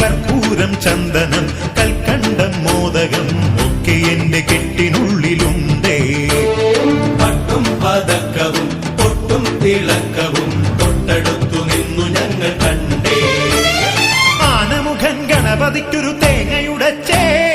കർപ്പൂരം ചന്ദനം കൽക്കണ്ടം മോദകം ഒക്കെ എന്റെ കെട്ടിനുള്ളിലുണ്ടേ. പട്ടും പതക്കവും പൊട്ടും തിളക്കവും തൊട്ടടുത്തു നിന്നു ഞങ്ങൾ കണ്ടു. പ്രതിക്കൊരു തേങ്ങയുടെ ചേ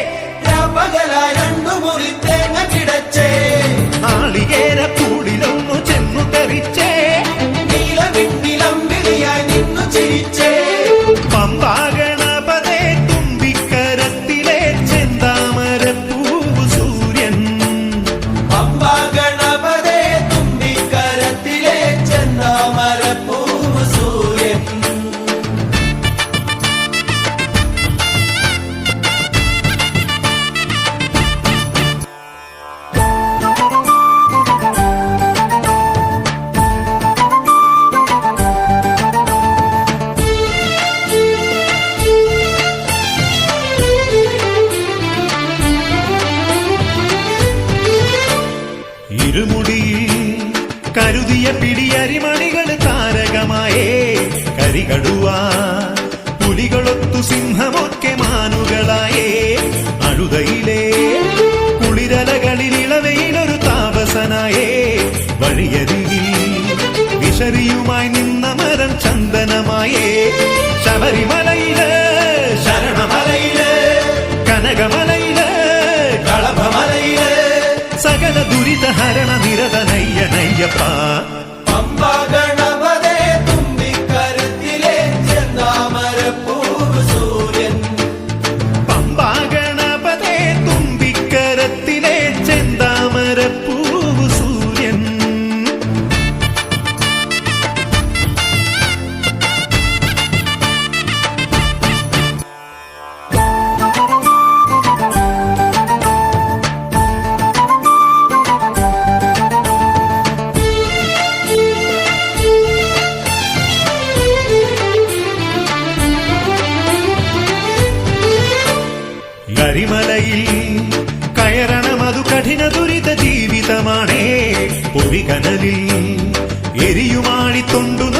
കരുതിയ പിടിയരിമണികൾ താരകമായേ കരികടുവാ പുലികളൊത്തു സിംഹമൊക്കെ മാനുകളായേ. അഴുതയിലേ കുളിരലകളിൽ ഇളവയിലൊരു താപസനായേ. വഴിയരികിൽ വിഷറിയുമായി നിന്ന മരം ചന്ദനമായേ. ശബരിമലയിൽ ശരണമലയിൽ കനകമലയിൽ കളഭമലയിൽ സകല ദുരി me. കരിമലയിൽ കയറണം അതു കഠിന ദുരിത ജീവിതമാണേ. പൊടികനലിൽ എരിയുമാളിത്തൊണ്ടു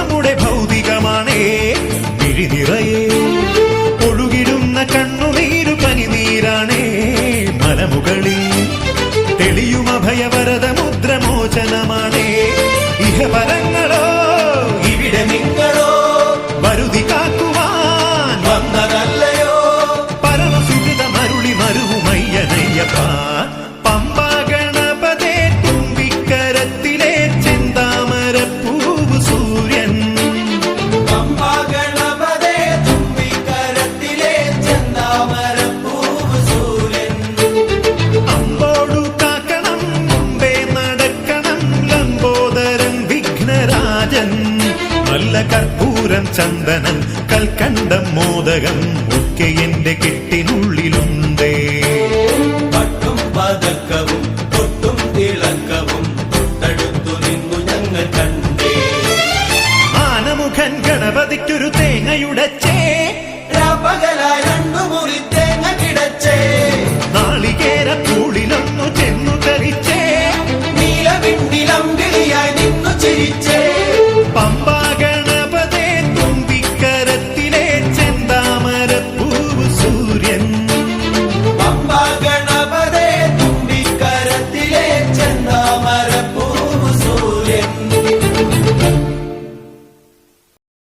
ചന്ദനം കൽക്കണ്ടം മോദകം ഒക്കെ എന്റെ കെട്ടിനുള്ളിലുണ്ട്.